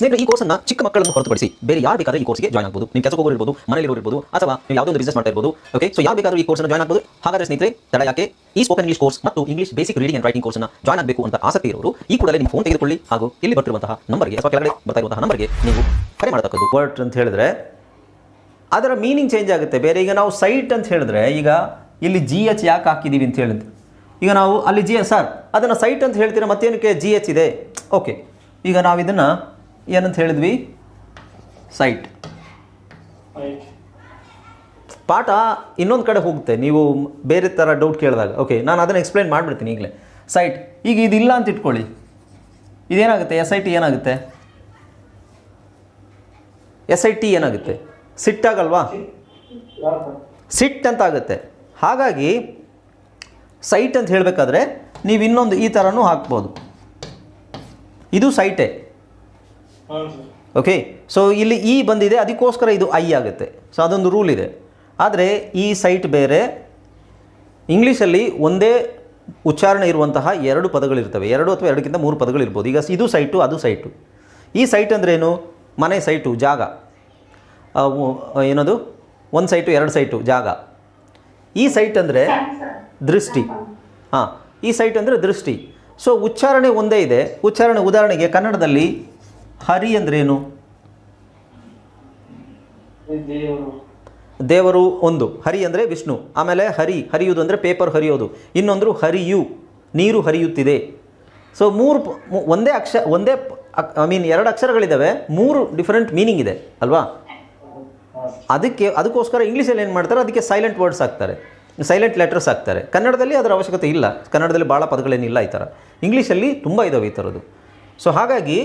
ಸ್ನೇಹಿತರೆ, ಈ ಕೋರ್ಸನ್ನ ಚಿಕ್ಕ ಮಕ್ಕಳನ್ನು ಹೊರತುಪಡಿಸಿ ಬೇರೆ ಯಾರು ಬೇಕಾದ್ರೆ ಈ ಕೋರ್ಸ್ಗೆ ಜಾಯ್ನ್ ಆಗಬಹುದು ನೀವು ಕೆಲಸ ಹೋಗೋರು ಇರ್ಬೋದು ಮನೇಲಿ ಇರ್ಬೋದು, ಅಥವಾ ನೀವು ಯಾವುದೋ ಒಂದು ಬಿಸ್ನೆಸ್ ಮಾಡ್ತಾ ಇರ್ಬೋದು ಓಕೆ ಸೊ ಯಾವ ಬೇಕಾದ್ರೂ ಈ ಕೋರ್ಸ್ ಜಾಯ್ನ್ ಆಗಬಹುದು ಹಾಗಾದ್ರೆ ಸ್ನೇಹಿತರೆ, ತಡ ಯಾಕೆ? ಈ ಸ್ಪೋಕನ್ ಇಂಗ್ಲಿಷ್ ಕೋರ್ಸ್ ಮತ್ತು English basic reading and writing ಕೋರ್ಸ್ನ ಜಾಯ್ನ್ ಆಗಬೇಕು ಅಂತ ಆಸಕ್ತಿ ಇರೋರು, ಈ ಕೂಡಲೇ ನಿಮ್ಮ ಫೋನ್ ತೆಗೆದುಕೊಳ್ಳಿ ಹಾಗೂ ಇಲ್ಲಿ ಬರ್ತಿರುವಂತಹ ನಂಬರ್ಗೆ ಅಥವಾ ಕೆಳಗಡೆ ಬರ್ತಾ ಇರುವಂತಹ ನಂಬರ್ಗೆ ನೀವು ಕರೆ ಮಾಡತಕ್ಕದ್ದು. ವರ್ಡ್ ಅಂತ ಹೇಳಿದ್ರೆ ಅದರ ಮೀನಿಂಗ್ ಚೇಂಜ್ ಆಗುತ್ತೆ. ಬೇರೆ ಈಗ ನಾವು ಸೈಟ್ ಅಂತ ಹೇಳಿದ್ರೆ, ಈಗ ಇಲ್ಲಿ ಜಿ ಎಚ್ ಯಾಕೆ ಹಾಕಿದ್ದೀವಿ ಅಂತ ಹೇಳಿದ್ರೆ, ಈಗ ನಾವು ಅಲ್ಲಿ ಜಿ ಎಚ್ ಸರ್ ಅದನ್ನು ಸೈಟ್ ಅಂತ ಹೇಳ್ತೀರಾ ಮತ್ತೇನಕ್ಕೆ ಜಿ ಎಚ್ ಇದೆ? ಓಕೆ ಈಗ ನಾವು ಇದನ್ನು ಏನಂತ ಹೇಳಿದ್ವಿ? ಸೈಟ್ ಪಾಠ ಇನ್ನೊಂದು ಕಡೆ ಹೋಗುತ್ತೆ. ನೀವು ಬೇರೆ ಥರ ಡೌಟ್ ಕೇಳಿದಾಗ. ಓಕೆ ನಾನು ಅದನ್ನು ಎಕ್ಸ್ಪ್ಲೈನ್ ಮಾಡಿಬಿಡ್ತೀನಿ ಈಗಲೇ. ಸೈಟ್ ಈಗ ಇದಿಲ್ಲ ಅಂತ ಇಟ್ಕೊಳ್ಳಿ. ಇದೇನಾಗುತ್ತೆ? ಎಸ್ ಐ ಟಿ ಏನಾಗುತ್ತೆ? ಎಸ್ ಐ ಟಿ ಏನಾಗುತ್ತೆ? ಸಿಟ್ಟಾಗಲ್ವಾ ಸಿಟ್ ಅಂತ ಆಗುತ್ತೆ. ಹಾಗಾಗಿ ಸೈಟ್ ಅಂತ ಹೇಳಬೇಕಾದ್ರೆ ನೀವು ಇನ್ನೊಂದು ಈ ಥರನೂ ಹಾಕ್ಬೋದು. ಇದು ಸೈಟೇ ಓಕೆ ಸೊ ಇಲ್ಲಿ ಇ ಬಂದಿದೆ, ಅದಕ್ಕೋಸ್ಕರ ಇದು ಐ ಆಗುತ್ತೆ. ಸೊ ಅದೊಂದು ರೂಲ್ ಇದೆ. ಆದರೆ ಈ ಸೈಟ್ ಬೇರೆ ಇಂಗ್ಲೀಷಲ್ಲಿ ಒಂದೇ ಉಚ್ಚಾರಣೆ ಇರುವಂತಹ ಎರಡು ಪದಗಳಿರ್ತವೆ. ಎರಡು ಅಥವಾ ಎರಡಕ್ಕಿಂತ ಮೂರು ಪದಗಳಿರ್ಬೋದು. ಈಗ ಇದು ಸೈಟು ಅದು ಸೈಟು ಈ ಸೈಟ್ ಅಂದ್ರೇನು ಮನೆ ಸೈಟು ಜಾಗ. ಏನದು? ಒಂದು ಸೈಟು ಎರಡು ಸೈಟು ಜಾಗ. ಈ ಸೈಟ್ ಅಂದರೆ ದೃಷ್ಟಿ. ಹಾಂ, ಈ ಸೈಟ್ ಅಂದರೆ ದೃಷ್ಟಿ. ಸೊ ಉಚ್ಚಾರಣೆ ಒಂದೇ ಇದೆ. ಉಚ್ಚಾರಣೆ ಉದಾಹರಣೆಗೆ ಕನ್ನಡದಲ್ಲಿ ಹರಿ ಅಂದ್ರೇನು? ದೇವರು. ಒಂದು ಹರಿ ಅಂದರೆ ವಿಷ್ಣು ಆಮೇಲೆ ಹರಿ ಹರಿಯುವುದು ಅಂದರೆ ಪೇಪರ್ ಹರಿಯೋದು ಇನ್ನೊಂದು ಹರಿಯು ನೀರು ಹರಿಯುತ್ತಿದೆ. ಸೊ ಮೂರು ಒಂದೇ ಅಕ್ಷ ಒಂದೇ ಐ ಮೀನ್ ಎರಡು ಅಕ್ಷರಗಳಿದ್ದಾವೆ ಮೂರು ಡಿಫರೆಂಟ್ ಮೀನಿಂಗ್ ಇದೆ ಅಲ್ವಾ? ಅದಕ್ಕೆ ಅದಕ್ಕೋಸ್ಕರ ಇಂಗ್ಲೀಷಲ್ಲಿ ಏನು ಮಾಡ್ತಾರೆ ಅದಕ್ಕೆ ಸೈಲೆಂಟ್ ವರ್ಡ್ಸ್ ಹಾಕ್ತಾರೆ ಸೈಲೆಂಟ್ ಲೆಟರ್ಸ್ ಹಾಕ್ತಾರೆ. ಕನ್ನಡದಲ್ಲಿ ಅದರ ಅವಶ್ಯಕತೆ ಇಲ್ಲ ಕನ್ನಡದಲ್ಲಿ ಭಾಳ ಪದಗಳೇನಿಲ್ಲ ಈ ಥರ. ಇಂಗ್ಲೀಷಲ್ಲಿ ತುಂಬ ಇದ್ದಾವೆ ಈ ಥರದ್ದು. ಸೊ ಹಾಗಾಗಿ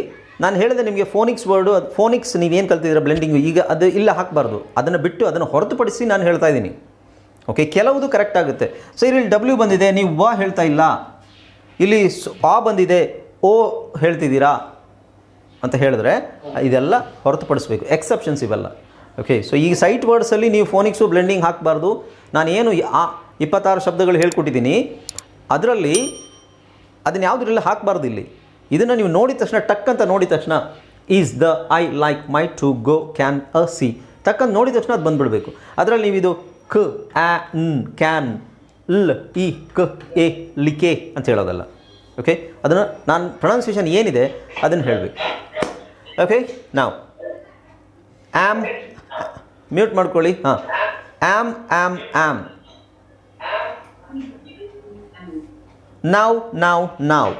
ನಾನು ಹೇಳಿದೆ ನಿಮಗೆ ಫೋನಿಕ್ಸ್ ವರ್ಡು, ಅದು ಫೋನಿಕ್ಸ್ ನೀವೇನು ಕಲ್ತಿದ್ದೀರ ಬ್ಲೆಂಡಿಂಗು ಈಗ ಅದು ಇಲ್ಲ ಹಾಕಬಾರ್ದು. ಅದನ್ನು ಬಿಟ್ಟು ಅದನ್ನು ಹೊರತುಪಡಿಸಿ ನಾನು ಹೇಳ್ತಾ ಇದ್ದೀನಿ. ಓಕೆ ಕೆಲವುದು ಕರೆಕ್ಟ್ ಆಗುತ್ತೆ. ಸೊ ಇಲ್ಲಿ ಡಬ್ಲ್ಯೂ ಬಂದಿದೆ, ನೀವು ವ ಹೇಳ್ತಾ ಇಲ್ಲ. ಇಲ್ಲಿ ಆ ಬಂದಿದೆ, ಓ ಹೇಳ್ತಿದ್ದೀರಾ ಅಂತ ಹೇಳಿದ್ರೆ ಇದೆಲ್ಲ ಹೊರತುಪಡಿಸಬೇಕು. ಎಕ್ಸೆಪ್ಷನ್ಸ್ ಇವೆಲ್ಲ. ಓಕೆ ಸೊ ಈ ಸೈಟ್ ವರ್ಡ್ಸಲ್ಲಿ ನೀವು ಫೋನಿಕ್ಸು ಬ್ಲೆಂಡಿಂಗ್ ಹಾಕಬಾರ್ದು. ನಾನು ಏನು ಈ, ಆ ಇಪ್ಪತ್ತಾರು ಶಬ್ದಗಳು ಹೇಳ್ಕೊಟ್ಟಿದ್ದೀನಿ. ಅದರಲ್ಲಿ ಅದನ್ನ ಯಾವುದ್ರಲ್ಲಿ ಹಾಕಬಾರ್ದು ಇಲ್ಲಿ. ಇದನ್ನು ನೀವು ನೋಡಿದ ತಕ್ಷಣ, ಟಕ್ ಅಂತ ನೋಡಿದ ತಕ್ಷಣ is the I like my to go can a see ತಕ್ಕಂತ ನೋಡಿದ ತಕ್ಷಣ ಅದು ಬಂದುಬಿಡಬೇಕು. ಅದರಲ್ಲಿ ನೀವು ಇದು ಕ, ಆ, ನ್ ಕ್ಯಾನ್ ಲ್ ಇ ಕ, ಎ ಲಿಕೆ ಅಂತ ಹೇಳೋದಲ್ಲ. ಓಕೆ ಅದನ್ನು ನಾನು ಪ್ರೊನೌನ್ಸಿಯೇಷನ್ ಏನಿದೆ ಅದನ್ನು ಹೇಳಬೇಕು. ಓಕೆ ನಾವು ಆ್ಯಮ್ ಮ್ಯೂಟ್ ಮಾಡ್ಕೊಳ್ಳಿ. ಹಾಂ. ಆ್ಯಮ್ ಆ್ಯಮ್ ಆ್ಯಮ್ ನಾವು ನಾವು ನಾವ್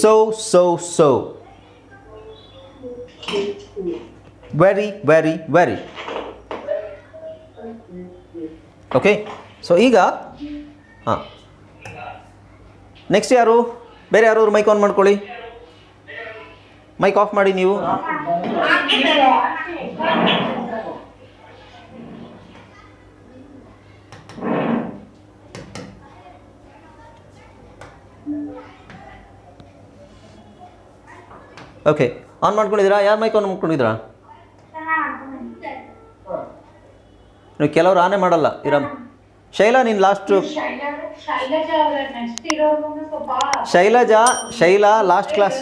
so so, so. Very, very, very. Okay so ಈಗ ಹಾಂ ನೆಕ್ಸ್ಟ್ ಯಾರು ಬೇರೆ ಯಾರು ಮೈಕ್ ಆನ್ ಮಾಡ್ಕೊಳ್ಳಿ ಮೈಕ್ ಆಫ್ ಮಾಡಿ ನೀವು ಓಕೆ ಆನ್ ಮಾಡ್ಕೊಂಡಿದ್ದೀರಾ? ಯಾರು ಮೈಕ್ ಆನ್ ಮಾಡ್ಕೊಂಡಿದ್ದೀರಾ? ನೀವು ಕೆಲವರು ಆನೆ ಮಾಡಲ್ಲ ಇರಮ್. ಶೈಲಾ ನೀನು last Shailaja Shaila last class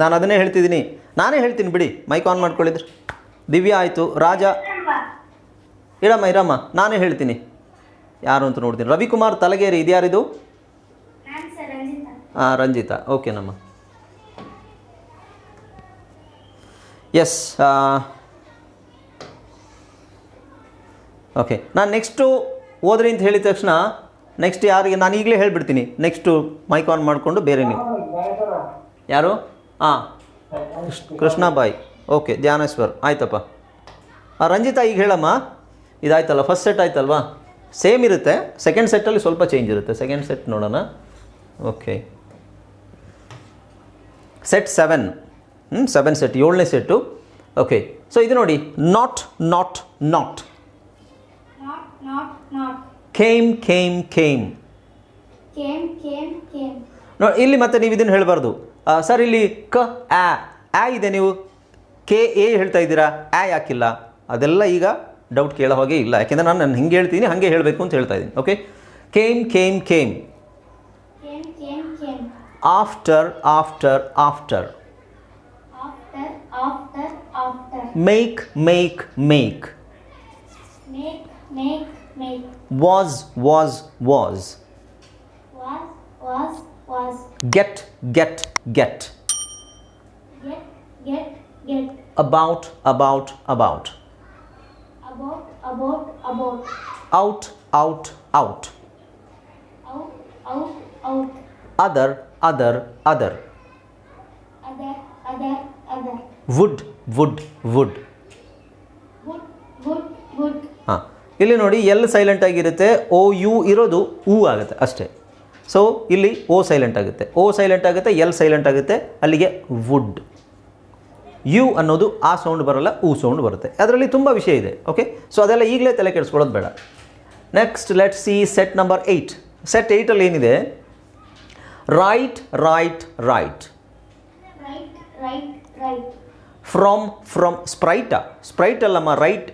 ನಾನು ಅದನ್ನೇ ಹೇಳ್ತಿದ್ದೀನಿ. ನಾನೇ ಹೇಳ್ತೀನಿ ಬಿಡಿ. Mic on ಮಾಡ್ಕೊಳ್ಳಿದ್ರೆ. ದಿವ್ಯಾ ಆಯಿತು. ರಾಜ. ಇರಮ್ಮ ಇರಮ್ಮ. ನಾನೇ ಹೇಳ್ತೀನಿ. ಯಾರು ಅಂತ ನೋಡ್ತೀನಿ. ರವಿಕುಮಾರ್ ತಲಗೇರಿ ಇದ್ಯಾರಿದು? ಹಾಂ ರಂಜಿತಾ. ಓಕೆ ನಮ್ಮ. ಎಸ್ ಓಕೆ ನಾನು ನೆಕ್ಸ್ಟು ಹೋದ್ರಿ ಅಂತ ಹೇಳಿದ ತಕ್ಷಣ ನೆಕ್ಸ್ಟ್ ಯಾರಿಗೆ ನಾನು ಈಗಲೇ ಹೇಳಿಬಿಡ್ತೀನಿ. ನೆಕ್ಸ್ಟು ಮೈಕ್ ಆನ್ ಮಾಡಿಕೊಂಡು ಬೇರೆ ನೀವು. ಯಾರು? ಹಾಂ ಕೃಷ್ಣಾಬಾಯಿ. ಓಕೆ ಧ್ಯಾನೇಶ್ವರ್. ಆಯ್ತಪ್ಪ. ಹಾಂ ರಂಜಿತಾ ಈಗ ಹೇಳಮ್ಮ. ಇದಾಯ್ತಲ್ಲ ಫಸ್ಟ್ ಸೆಟ್ ಆಯ್ತಲ್ವಾ? ಸೇಮ್ ಇರುತ್ತೆ. ಸೆಕೆಂಡ್ ಸೆಟ್ಟಲ್ಲಿ ಸ್ವಲ್ಪ ಚೇಂಜ್ ಇರುತ್ತೆ. ಸೆಕೆಂಡ್ ಸೆಟ್ ನೋಡೋಣ. Okay set seven seven set ಏಳನೇ ಸೆಟ್ಟು ಓಕೆ ಸೊ ಇದು ನೋಡಿ not not not came came came ನೋಡಿ ಇಲ್ಲಿ ಮತ್ತೆ ನೀವು ಇದನ್ನು ಹೇಳಬಾರ್ದು. ಸರ್ ಇಲ್ಲಿ ಕ ಆ ಆ ಇದೆ ನೀವು. ಕೆ ಎ ಹೇಳ್ತಾ ಇದ್ದೀರಾ? ಆ ಯಾಕಿಲ್ಲ? ಅದೆಲ್ಲ ಈಗ ಡೌಟ್ ಕೇಳೋ ಹಾಗೆ ಇಲ್ಲ. ಯಾಕೆಂದರೆ ನಾನು ನಾನು ಹಿಂಗೆ ಹೇಳ್ತೀನಿ ಹಾಗೆ ಹೇಳಬೇಕು ಅಂತ ಹೇಳ್ತಾ ಇದ್ದೀನಿ. Okay came came came after after after after, after. Make, make, make. Make, make, make. Was, was, was. Was, was, was. Get, get, get. Get, get, get. About, about, about. About, about, about. Out, out, out. Out, out, out. Other, other, other. Other, other, other. Would would would ಹಾಂ. ಇಲ್ಲಿ ನೋಡಿ L silent ಆಗಿರುತ್ತೆ ಓ you ಇರೋದು ಊ ಆಗುತ್ತೆ ಅಷ್ಟೇ. So ಇಲ್ಲಿ O silent ಆಗುತ್ತೆ. ಓ ಸೈಲೆಂಟ್ ಆಗುತ್ತೆ ಎಲ್ ಸೈಲೆಂಟ್ ಆಗುತ್ತೆ, ಅಲ್ಲಿಗೆ ವುಡ್ ಯು ಅನ್ನೋದು ಆ ಸೌಂಡ್ ಬರಲ್ಲ ಊ ಸೌಂಡ್ ಬರುತ್ತೆ. ಅದರಲ್ಲಿ ತುಂಬ ವಿಷಯ ಇದೆ ಓಕೆ ಸೊ ಅದೆಲ್ಲ ಈಗಲೇ ತಲೆ ಕೆಡಿಸ್ಕೊಳ್ಳೋದು ಬೇಡ. Next let see set number eight set ಏಯ್ಟಲ್ಲಿ ಏನಿದೆ? Write write write from from ಸ್ಪ್ರೈಟಾ sprite ಅಲ್ಲಮ್ಮ ರೈಟ್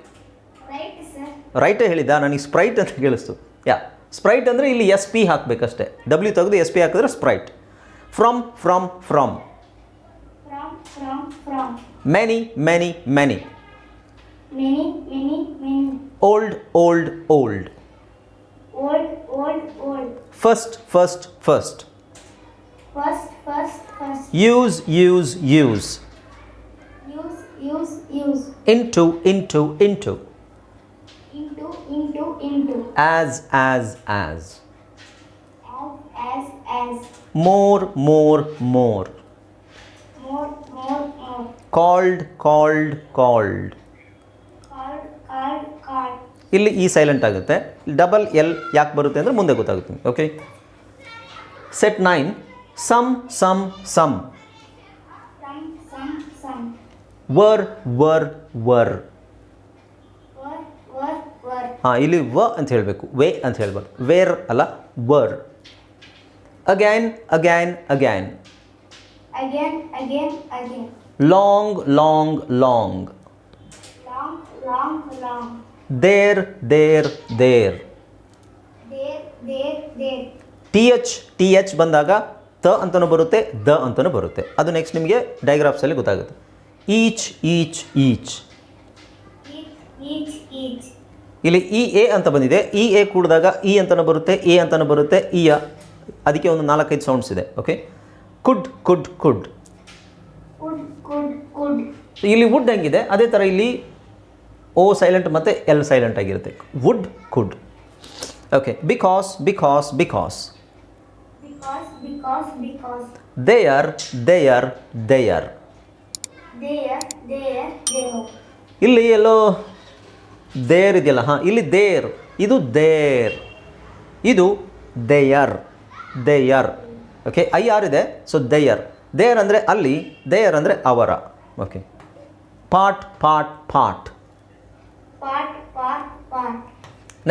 ರೈಟ್ ಸರ್ ರೈಟೇ ಹೇಳಿದ್ದ ನನಗೆ ಸ್ಪ್ರೈಟ್ ಅಂತ ಕೇಳಿಸ್ತು. ಯಾ ಸ್ಪ್ರೈಟ್ ಅಂದರೆ ಇಲ್ಲಿ ಎಸ್ ಪಿ ಹಾಕಬೇಕಷ್ಟೆ. ಡಬ್ಲ್ಯೂ ತೆಗೆದು ಎಸ್ ಪಿ ಹಾಕಿದ್ರೆ sprite from from from from from from many many many many many many old old old old old old first first first first first first use use use use use use into into into into into into. As as as. As as as. More more more more more more. Called called called card card card ಇಲ್ಲಿ ಈ silent ಆಗುತ್ತೆ. Double L ಯಾಕೆ ಬರುತ್ತೆ ಅಂದರೆ ಮುಂದೆ ಗೊತ್ತಾಗುತ್ತೆ. Okay set nine some some some were were were. ಹಾಂ ಇಲ್ಲಿ ವ ಅಂತ ಹೇಳಬೇಕು. ವೇ ಅಂತ ಹೇಳ್ಬಾರ್ದು. ವೇರ್ ಅಲ್ಲ were. Again again again again again again long long long there there there T H T H ಬಂದಾಗ ತ ಅಂತಲೂ ಬರುತ್ತೆ ದ ಅಂತಲೂ ಬರುತ್ತೆ. ಅದು ನೆಕ್ಸ್ಟ್ ನಿಮಗೆ ಡೈಗ್ರಾಫ್ಸಲ್ಲಿ ಗೊತ್ತಾಗುತ್ತೆ. Each each each. ಇಲ್ಲಿ ಇ ಎ ಅಂತ ಬಂದಿದೆ. ಇ ಎ ಕೂಡಿದಾಗ ಇ ಅಂತಲೂ ಬರುತ್ತೆ ಎ ಅಂತಲೂ ಬರುತ್ತೆ ಇಯ ಅದಕ್ಕೆ ಒಂದು ನಾಲ್ಕೈದು ಸೌಂಡ್ಸ್ ಇದೆ ಓಕೆ ಕುಡ್ ಕುಡ್ ಕುಡ್. ಇಲ್ಲಿ ವುಡ್ ಹೆಂಗಿದೆ? ಅದೇ ಥರ ಇಲ್ಲಿ ಓ ಸೈಲೆಂಟ್ ಮತ್ತು ಎಲ್ ಸೈಲೆಂಟ್ ಆಗಿರುತ್ತೆ. Would could okay because because because they are they are there there ಇಲ್ಲಿ ಎಲ್ಲೋ ದೇರ್ ಇದೆಯಲ್ಲ ಹಾಂ ಇಲ್ಲಿ ದೇರ್ ಇದು ದೇರ್. ಇದು their their. Okay I R ಇದೆ ಸೊ ದೇಯರ್. ದೇರ್ ಅಂದರೆ ಅಲ್ಲಿ ದೇಯರ್ ಅಂದರೆ ಅವರ. Okay pot pot pot.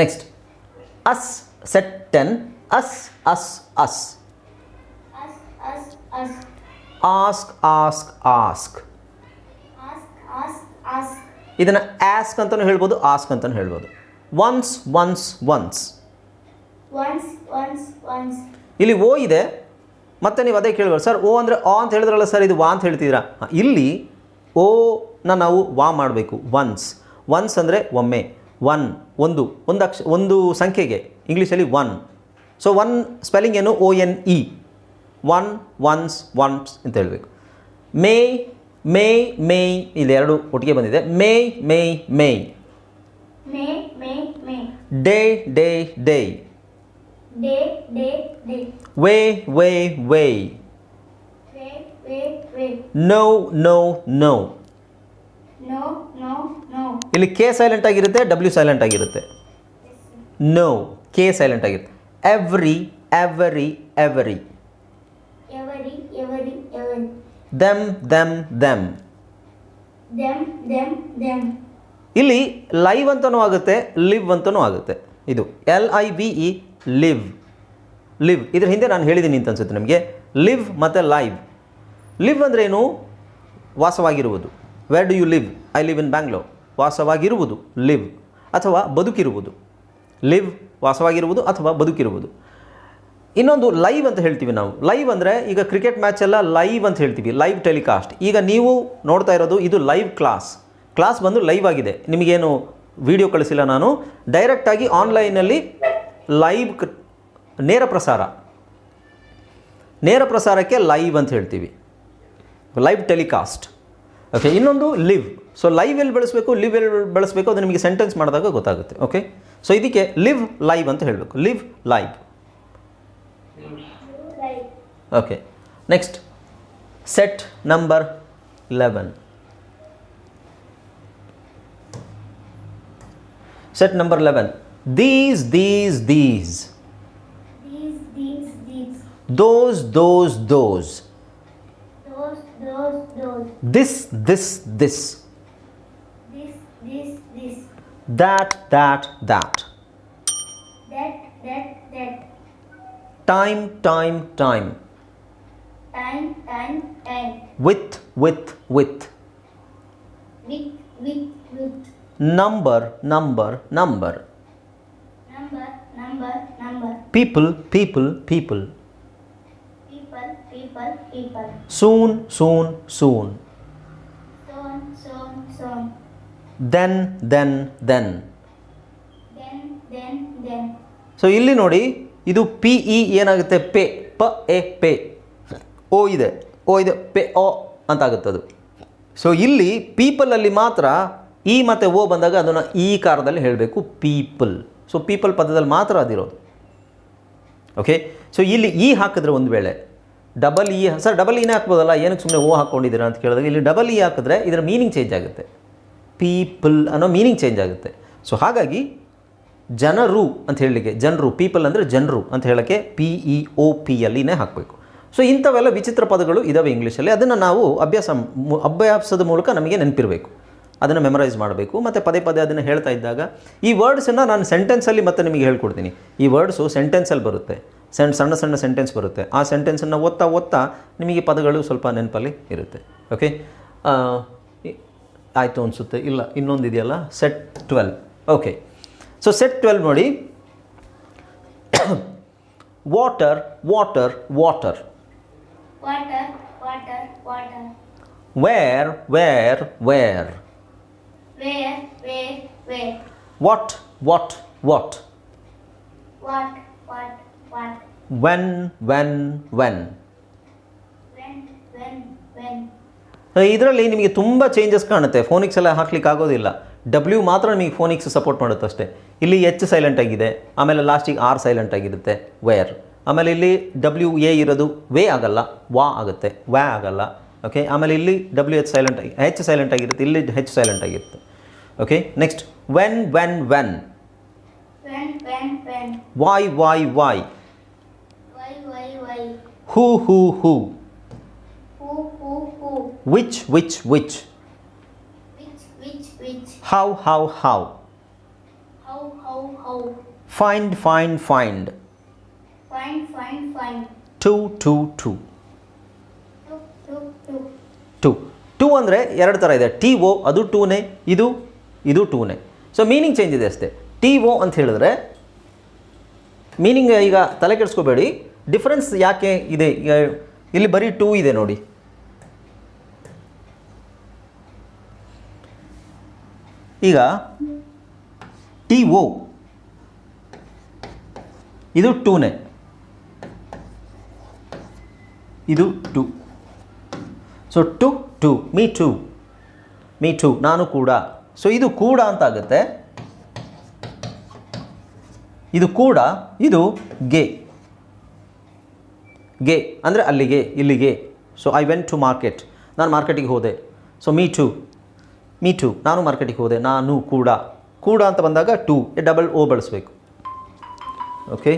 Next us set ten. Us us us. Ask ask ask. ಇದನ್ನು ಆಸ್ಕ್ ಅಂತಲೂ ಹೇಳ್ಬೋದು ಆಸ್ಕ್ ಅಂತಲೂ ಹೇಳ್ಬೋದು. Once once once once, once, once. ಇಲ್ಲಿ ಓ ಇದೆ ಮತ್ತೆ ನೀವು ಅದೇ ಕೇಳ್ಬೋದು. ಸರ್ ಓ ಅಂದರೆ ಆ ಅಂತ ಹೇಳಿದ್ರಲ್ಲ ಸರ್ ಇದು ವಾ ಅಂತ ಹೇಳ್ತಿದ್ದೀರಾ? ಇಲ್ಲಿ ಓನ ನಾವು ವಾ ಮಾಡಬೇಕು ಒನ್ಸ್ ಒನ್ಸ್ ಅಂದರೆ ಒಮ್ಮೆ. ಒನ್ ಒಂದು ಒಂದು ಅಕ್ಷ ಒಂದು ಸಂಖ್ಯೆಗೆ. ಇಂಗ್ಲೀಷಲ್ಲಿ ಒನ್ ಸೊ ಒನ್ ಸ್ಪೆಲ್ಲಿಂಗ್ ಏನು? O N E one once once ಅಂತ ಹೇಳಬೇಕು. ಮೇ ಮೇ ಮೇ ಇಲ್ಲಿ ಎರಡು ಒಟ್ಟಿಗೆ ಬಂದಿದೆ. May may may. Day day day. Way way way. Know know know. ಇಲ್ಲಿ ಕೆ ಸೈಲೆಂಟ್ ಆಗಿರುತ್ತೆ ಡಬ್ಲ್ಯೂ ಸೈಲೆಂಟ್ ಆಗಿರುತ್ತೆ. ನೋ ಕೆ ಸೈಲೆಂಟ್ ಆಗಿರುತ್ತೆ. Every every every them them them Them, them, them. ಇಲ್ಲಿ live ಅಂತಲೂ ಆಗುತ್ತೆ ಲಿವ್ ಅಂತಲೂ ಆಗುತ್ತೆ. ಇದು L I V E live live ಇದ್ರ ಹಿಂದೆ ನಾನು ಹೇಳಿದ್ದೀನಿ ಅಂತ ಅನ್ಸುತ್ತೆ ನಿಮಗೆ. ಲಿವ್ ಮತ್ತು ಲೈವ್ ಲಿವ್ ಅಂದ್ರೇನು ವಾಸವಾಗಿರುವುದು. Where do you live I live in Bangalore ವಾಸವಾಗಿರುವುದು. Live ಅಥವಾ ಬದುಕಿರುವುದು. ಲಿವ್ ವಾಸವಾಗಿರುವುದು ಅಥವಾ ಬದುಕಿರುವುದು. ಇನ್ನೊಂದು ಲೈವ್ ಅಂತ ಹೇಳ್ತೀವಿ ನಾವು. ಲೈವ್ ಅಂದರೆ ಈಗ ಕ್ರಿಕೆಟ್ ಮ್ಯಾಚ್ ಎಲ್ಲ ಲೈವ್ ಅಂತ ಹೇಳ್ತೀವಿ ಲೈವ್ ಟೆಲಿಕಾಸ್ಟ್ ಈಗ ನೀವು ನೋಡ್ತಾ ಇರೋದು ಇದು ಲೈವ್ ಕ್ಲಾಸ್ ಕ್ಲಾಸ್ ಬಂದು ಲೈವ್ ಆಗಿದೆ. ನಿಮಗೇನು ವಿಡಿಯೋ ಕಳಿಸಿಲ್ಲ ನಾನು. ಡೈರೆಕ್ಟಾಗಿ ಆನ್ಲೈನಲ್ಲಿ ಲೈವ್ ನೇರ ಪ್ರಸಾರ. ನೇರ ಪ್ರಸಾರಕ್ಕೆ ಲೈವ್ ಅಂತ ಹೇಳ್ತೀವಿ. ಲೈವ್ ಟೆಲಿಕಾಸ್ಟ್ ಓಕೆ ಇನ್ನೊಂದು ಲಿವ್ ಸೊ ಲೈವ್ ಎಲ್ಲಿ ಬೆಳೆಸಬೇಕು ಲಿವ್ ಎಲ್ಲಿ ಬೆಳೆಸಬೇಕು ಅದು ನಿಮಗೆ ಸೆಂಟೆನ್ಸ್ ಮಾಡಿದಾಗ ಗೊತ್ತಾಗುತ್ತೆ. ಓಕೆ ಸೊ ಇದಕ್ಕೆ ಲಿವ್ ಲೈವ್ ಅಂತ ಹೇಳಬೇಕು. Live live okay. Next. Set number 11 set number 11 these these these. These these these. Those those those. Those those those. This this this. This this this. That that that. That that that Time time time Time, time, time. With with with With, with, with. Number number number Number, number, number. People people people People, people, people. Soon soon soon Son, son, son. Then then then Then, then, then. So ಇಲ್ಲಿ ನೋಡಿ ಇದು P E ಏನಾಗುತ್ತೆ? ಪೆ, ಪ, A, ಪೆ. O ಇದೆ O ಇದೆ, pay, ಓ ಅಂತ ಆಗುತ್ತೆ ಅದು ಸೊ ಇಲ್ಲಿ ಪೀಪಲಲ್ಲಿ ಮಾತ್ರ ಇ ಮತ್ತು ಓ ಬಂದಾಗ ಅದನ್ನು ಈ ಕಾರದಲ್ಲಿ ಹೇಳಬೇಕು ಪೀಪಲ್ ಸೊ ಪೀಪಲ್ ಪದದಲ್ಲಿ ಮಾತ್ರ ಅದಿರೋದು. ಓಕೆ ಸೊ ಇಲ್ಲಿ ಇ ಹಾಕಿದ್ರೆ ಒಂದು ವೇಳೆ ಡಬಲ್ ಇ ಸರ್ ಡಬಲ್ ಇನೇ ಹಾಕ್ಬೋದಲ್ಲ? ಏನಕ್ಕೆ ಸುಮ್ಮನೆ ಓ ಹಾಕ್ಕೊಂಡಿದ್ದೀರಾ ಅಂತ ಕೇಳಿದಾಗ ಇಲ್ಲಿ ಡಬಲ್ ಇ ಹಾಕಿದ್ರೆ ಇದರ ಮೀನಿಂಗ್ ಚೇಂಜ್ ಆಗುತ್ತೆ. ಪೀಪಲ್ ಅನ್ನೋ ಮೀನಿಂಗ್ ಚೇಂಜ್ ಆಗುತ್ತೆ. ಸೊ ಹಾಗಾಗಿ ಜನರು ಅಂತ ಹೇಳಲಿಕ್ಕೆ, ಜನರು ಪೀಪಲ್ ಅಂದರೆ ಜನರು ಅಂತ ಹೇಳೋಕ್ಕೆ ಪಿ ಇ ಒ ಪಿ ಅಲ್ಲಿನೇ ಹಾಕಬೇಕು. ಸೊ ಇಂಥವೆಲ್ಲ ವಿಚಿತ್ರ ಪದಗಳು ಇದ್ದಾವೆ ಇಂಗ್ಲೀಷಲ್ಲಿ ಅದನ್ನು ನಾವು ಅಭ್ಯಾಸ ಅಭ್ಯಾಸದ ಮೂಲಕ ನಮಗೆ ನೆನಪಿರಬೇಕು. ಅದನ್ನು ಮೆಮರೈಸ್ ಮಾಡಬೇಕು. ಮತ್ತು ಪದೇ ಪದೇ ಅದನ್ನು ಹೇಳ್ತಾ ಇದ್ದಾಗ, ಈ ವರ್ಡ್ಸನ್ನು ನಾನು ಸೆಂಟೆನ್ಸಲ್ಲಿ ಮತ್ತೆ ನಿಮಗೆ ಹೇಳ್ಕೊಡ್ತೀನಿ. ಈ ವರ್ಡ್ಸು ಸೆಂಟೆನ್ಸಲ್ಲಿ ಬರುತ್ತೆ. ಸಣ್ಣ ಸಣ್ಣ ಸಣ್ಣ ಸೆಂಟೆನ್ಸ್ ಬರುತ್ತೆ. ಆ ಸೆಂಟೆನ್ಸನ್ನು ಓದ್ತಾ ಓದ್ತಾ ನಿಮಗೆ ಪದಗಳು ಸ್ವಲ್ಪ ನೆನಪಲ್ಲಿ ಇರುತ್ತೆ. ಓಕೆ ಆಯಿತು ಅನಿಸುತ್ತೆ. ಇಲ್ಲ ಇನ್ನೊಂದು ಇದೆಯಲ್ಲ set twelve okay so set twelve ನೋಡಿ water water water Water, water, water. Where where where Where, where, where. What what what What, what, what. When when when When, when, when. ಇದರಲ್ಲಿ ನಿಮಗೆ ತುಂಬ changes ಕಾಣುತ್ತೆ phonics ಎಲ್ಲ ಹಾಕ್ಲಿಕ್ಕೆ ಆಗೋದಿಲ್ಲ W ಮಾತ್ರ ನಿಮಗೆ ಫೋನಿಕ್ಸ್ ಸಪೋರ್ಟ್ ಮಾಡುತ್ತೆ ಅಷ್ಟೇ ಇಲ್ಲಿ ಎಚ್ ಸೈಲೆಂಟ್ ಆಗಿದೆ ಆಮೇಲೆ ಲಾಸ್ಟಿಗೆ ಆರ್ ಸೈಲೆಂಟ್ ಆಗಿರುತ್ತೆ ವೇರ್ ಆಮೇಲೆ ಇಲ್ಲಿ ಡಬ್ಲ್ಯೂ ಎ ಇರೋದು ವೇ ಆಗಲ್ಲ ವಾ ಆಗುತ್ತೆ ವ್ಯಾ ಆಗಲ್ಲ ಓಕೆ ಆಮೇಲೆ ಇಲ್ಲಿ ಡಬ್ಲ್ಯೂ ಎಚ್ ಸೈಲೆಂಟ್ ಆಗಿ ಹೆಚ್ ಸೈಲೆಂಟ್ ಆಗಿರುತ್ತೆ ಇಲ್ಲಿ ಹೆಚ್ ಸೈಲೆಂಟ್ ಆಗಿರುತ್ತೆ okay next when when when When, when, when. Why why why Why, why, why. Who who who Who, who, who. Which which which Which, which, which. How how how How, Find, find, find find find Find, find, find. Two, two, two. Two two ಅಂದರೆ ಎರಡು ಥರ ಇದೆ. T O ಅದು ಟೂನೇ ಇದು ಇದು ಟೂನೇ so meaning change ಇದೆ ಅಷ್ಟೇ. T O ಅಂತ ಹೇಳಿದ್ರೆ ಮೀನಿಂಗ್ ಈಗ ತಲೆ ಕೆಡಿಸ್ಕೋಬೇಡಿ. ಡಿಫ್ರೆನ್ಸ್ ಯಾಕೆ ಇದೆ? ಇಲ್ಲಿ ಬರೀ ಟೂ ಇದೆ ನೋಡಿ. ಈಗ ಟಿ ಓ ಇದು ಟೂನೇ. ಇದು to. So to to. Me too. Me too. ನಾನು ಕೂಡ. ಸೊ ಇದು ಕೂಡ ಅಂತ ಆಗುತ್ತೆ ಇದು ಕೂಡ, ಇದು ಗೆ. ಗೆ. ಅಂದರೆ ಅಲ್ಲಿಗೆ, ಇಲ್ಲಿಗೆ. So I went to market ನಾನು ಮಾರ್ಕೆಟಿಗೆ ಹೋದೆ. So me too. Me too. ನಾನು ಮಾರ್ಕೆಟಿಗೆ ಹೋದೆ. ನಾನು ಕೂಡ. ಕೂಡ ಅಂತ ಬಂದಾಗ ಟು. ಡಬಲ್ ಓ ಬಳಸಬೇಕು. ಓಕೆ